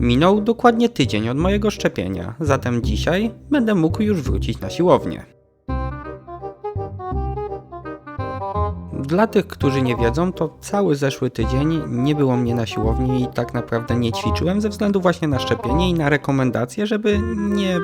Minął dokładnie tydzień od mojego szczepienia, zatem dzisiaj będę mógł już wrócić na siłownię. Dla tych, którzy nie wiedzą, to cały zeszły tydzień nie było mnie na siłowni i tak naprawdę nie ćwiczyłem ze względu właśnie na szczepienie i na rekomendacje, żeby nie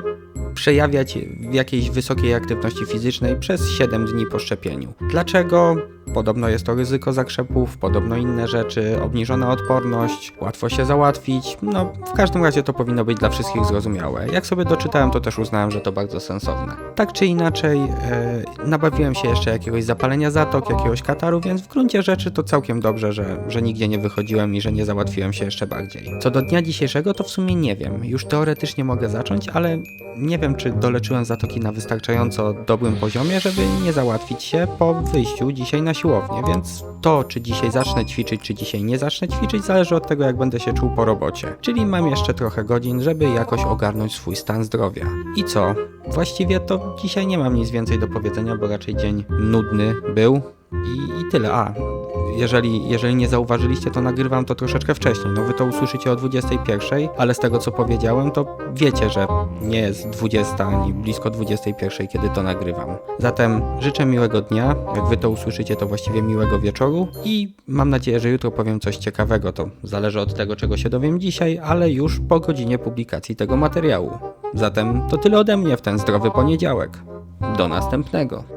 przejawiać jakiejś wysokiej aktywności fizycznej przez 7 dni po szczepieniu. Dlaczego? Podobno jest to ryzyko zakrzepów, podobno inne rzeczy, obniżona odporność, łatwo się załatwić. No, w każdym razie to powinno być dla wszystkich zrozumiałe. Jak sobie doczytałem, to też uznałem, że to bardzo sensowne. Tak czy inaczej, e, nabawiłem się jeszcze jakiegoś zapalenia zatok, jakiegoś kataru, więc w gruncie rzeczy to całkiem dobrze, że, że nigdzie nie wychodziłem i że nie załatwiłem się jeszcze bardziej. Co do dnia dzisiejszego, to w sumie nie wiem. Już teoretycznie mogę zacząć, ale nie wiem, czy doleczyłem zatoki na wystarczająco dobrym poziomie, żeby nie załatwić się po wyjściu dzisiaj na siłownię, więc to, czy dzisiaj zacznę ćwiczyć, czy dzisiaj nie zacznę ćwiczyć, zależy od tego, jak będę się czuł po robocie. Czyli mam jeszcze trochę godzin, żeby jakoś ogarnąć swój stan zdrowia. I co? Właściwie to dzisiaj nie mam nic więcej do powiedzenia, bo raczej dzień nudny był i, i tyle. A, jeżeli, jeżeli nie zauważyliście, to nagrywam to troszeczkę wcześniej. No wy to usłyszycie o 21, ale z tego co powiedziałem, to wiecie, że nie jest 20 ani blisko 21, kiedy to nagrywam. Zatem życzę miłego dnia. Jak wy to usłyszycie, to właściwie miłego wieczoru i mam nadzieję, że jutro powiem coś ciekawego. To zależy od tego, czego się dowiem dzisiaj, ale już po godzinie publikacji tego materiału. Zatem to tyle ode mnie w ten zdrowy poniedziałek. Do następnego.